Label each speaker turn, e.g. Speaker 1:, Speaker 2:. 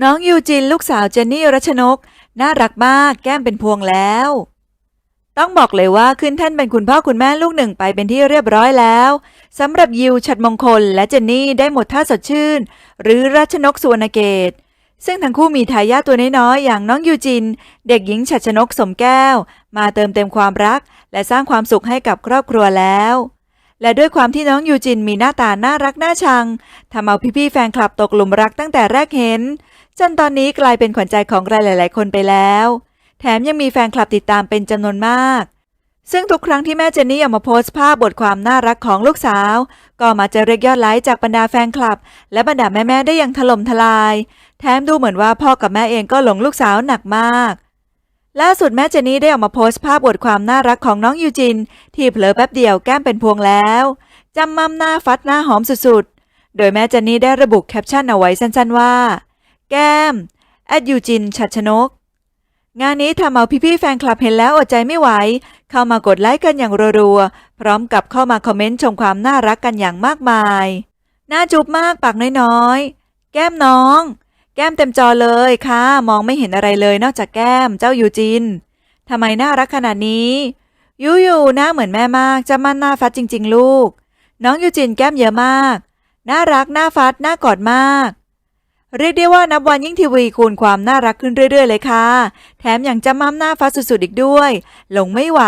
Speaker 1: น้องยูจินลูกสาวเจนนี่รัชนก น่ารักมากแก้มเป็นพวงแล้ว ต้องบอกเลยว่าขึ้นแท่านเป็นคุณพ่อคุณแม่ลูกหนึ่งไปเป็นที่เรียบร้อยแล้วสำหรับยิวชัดมงคลและเจนนี่ได้หมดท่าสดชื่น หรือรัชนกสุวรรณเกต ซึ่งทั้งคู่มีทายาทตัวน้อยๆอย่างน้องยูจิน เด็กหญิงชัดชนกสมแก้ว มาเติมเต็มความรัก และสร้างความสุขให้กับครอบครัวแล้วและด้วยความที่น้องยูจินมีหน้าตาน่ารักน่าชังทำเอาพี่ๆแฟนคลับตกหลุมรักตั้งแต่แรกเห็น จนตอนนี้กลายเป็นขวัญใจของใครหลาย ๆ คนไปแล้ว แถมยังมีแฟนคลับติดตามเป็นจำนวนมาก ซึ่งทุกครั้งที่แม่เจนนี่ออกมาโพสต์ภาพบทความน่ารักของลูกสาว ก็มาจะเรียกยอดไลค์จากบรรดาแฟนคลับ และบรรดาแม่ ๆ ได้อย่างถล่มทลาย แถมดูเหมือนว่าพ่อกับแม่เองก็หลงลูกสาวหนักมากล่าสุดแม่เจนนี่ได้ออกมาโพสต์ภาพบทความน่ารักของน้องยูจิน ที่เผลอแป๊บเดียวแก้มเป็นพวงแล้วจำมั่มหน้าฟัดหน้าหอมสุดๆ โดยแม่เจนนี่ได้ระบุแคปชั่นเอาไว้สั้นๆว่า แก้ม แอดยูจิน ชัดชนก งานนี้ทำเอาพี่ๆแฟนคลับเห็นแล้วอดใจไม่ไหว เข้ามากดไลค์กันอย่างรัวๆ พร้อมกับเข้ามาคอมเมนต์ชมความน่ารักกันอย่างมากมาย น่าจุบมากปากน้อยๆ แก้มน้อง แก้มเต็มจอเลยค่ะ มองไม่เห็นอะไรเลยนอกจากแก้ม เจ้ายูจิน ทำไมน่ารักขนาดนี้ ยูยูหน้าเหมือนแม่มาก จะมั่นหน้าฟัดจริง ๆ ลูก น้องยูจินแก้มเยอะมาก น่ารักน่าฟัดน่ากอดมาก เรียกได้ว่านับวันยิ่งทีวีคูณความน่ารักขึ้นเรื่อยๆ เลยค่ะ แถมยังจำมั่มหน้าฟ้าสุดๆอีกด้วย หลงไม่ไหว